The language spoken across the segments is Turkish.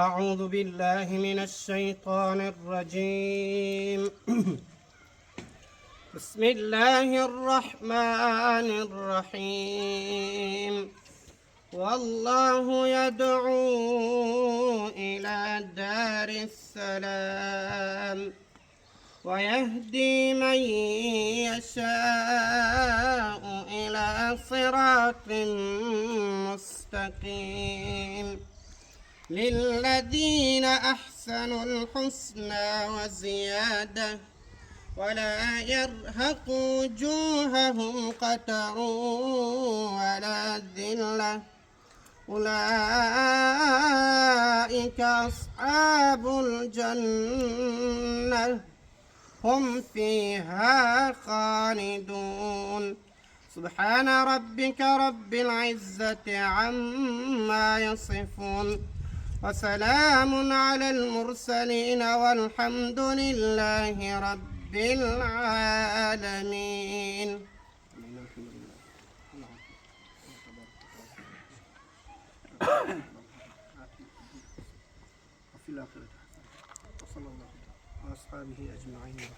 أعوذ بالله من الشيطان الرجيم. بسم الله الرحمن الرحيم. والله يدعو إلى دار السلام ويهدي من يشاء إلى صراط مستقيم. للذين أحسنوا الحسنى وزيادة ولا يرهق وجوههم قتر ولا ذلة أولئك أصحاب الجنة هم فيها خالدون سبحان ربك رب العزة عما يصفون وسلام على المرسلين والحمد لله رب العالمين وفي الآخرة وصلى الله على أصحابه أجمعين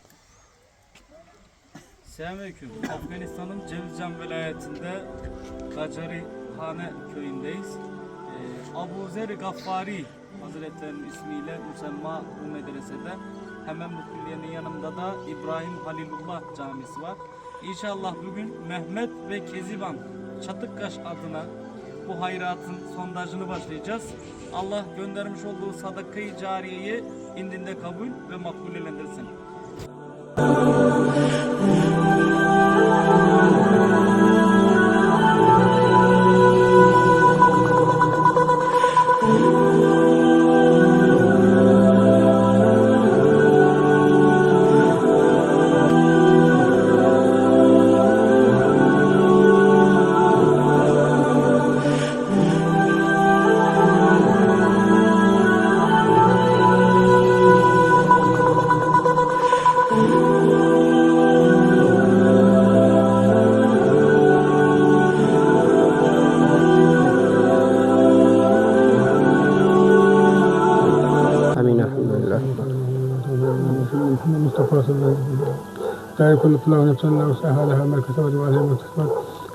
Selamünaleyküm. Afganistan'ın Cevizcan vilayetinde Kacari Hane köyündeyiz. Abu Zer Gaffari Hazretlerinin ismiyle müsemma bu medresede. Hemen bu külliyenin yanında da İbrahim Halilullah camisi var. İnşallah bugün Mehmet ve Keziban Çatıkkaş adına bu hayratın sondajını başlayacağız. Allah göndermiş olduğu sadakayı cariyeyi indinde kabul ve makbul elendirsin. الحمد لله محمد مصطفى رسول الله لا يكلف الله نفسا الا وسعها لها ما كسبت وعليها ما اكتسبت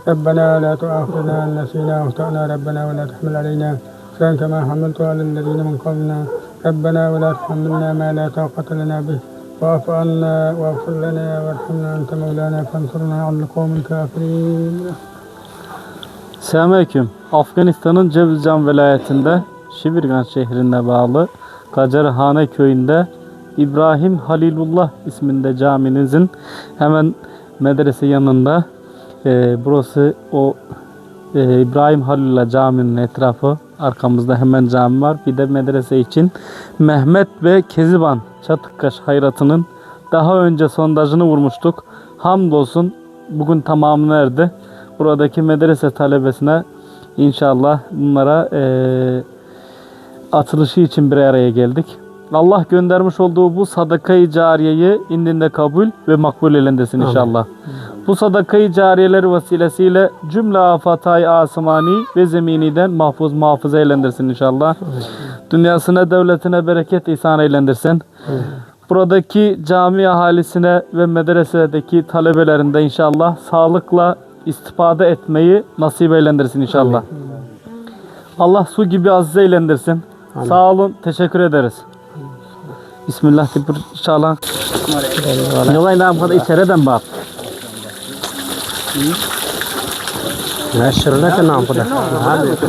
ربنا لا تؤاخذنا ان نسينا واخطانا ربنا ولا تحمل علينا إصرا كما حملت على الذين من قبلنا ربنا ولا تحملنا ما لا طاقة لنا به واعف عنا واغفر لنا وارحمنا انت مولانا فانصرنا على القوم الكافرين Selamünaleyküm. Afganistan'ın Cevizcan vilayetinde Şibirgan şehrine bağlı Kacarhane köyünde İbrahim Halilullah isminde caminizin hemen medrese yanında e, burası o e, İbrahim Halilullah caminin etrafı arkamızda hemen cami var. Bir de medrese için Mehmet ve Keziban Çatıkkaş hayratının daha önce sondajını vurmuştuk. Hamdolsun bugün tamamını erdi. Buradaki medrese talebesine inşallah bunlara eee atılışı için bir araya geldik. Allah göndermiş olduğu bu sadakayı cariyeyi indinde kabul ve makbul elendesin inşallah. Bu sadakayı cariyeler vesilesiyle cümle afatay asmani ve zeminiden mahfuz muhafaza eylendirsin inşallah. Dünyasına devletine bereket ihsan eylendirsin. Buradaki cami ahalisine ve medresedeki talebelerinde inşallah sağlıkla istifade etmeyi nasip eylendirsin inşallah. Allah su gibi aziz Hani. Sağ olun. Teşekkür ederiz. Bismillah tibir inşallah. Yolay nam kadar içeriden bak. Ne şirine ki nam kadar.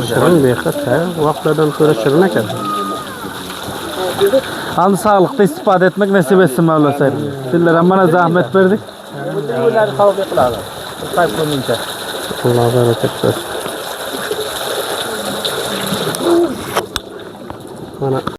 Şirin bir kız. Vaktadan sonra şirine ki. Hani sağlıkta istifade etmek nasip etsin Mevla Sayın. Sizlere bana zahmet verdik. Bu günleri kavga kılalım. Kaybolmayınca. Allah bereket versin. കാണാം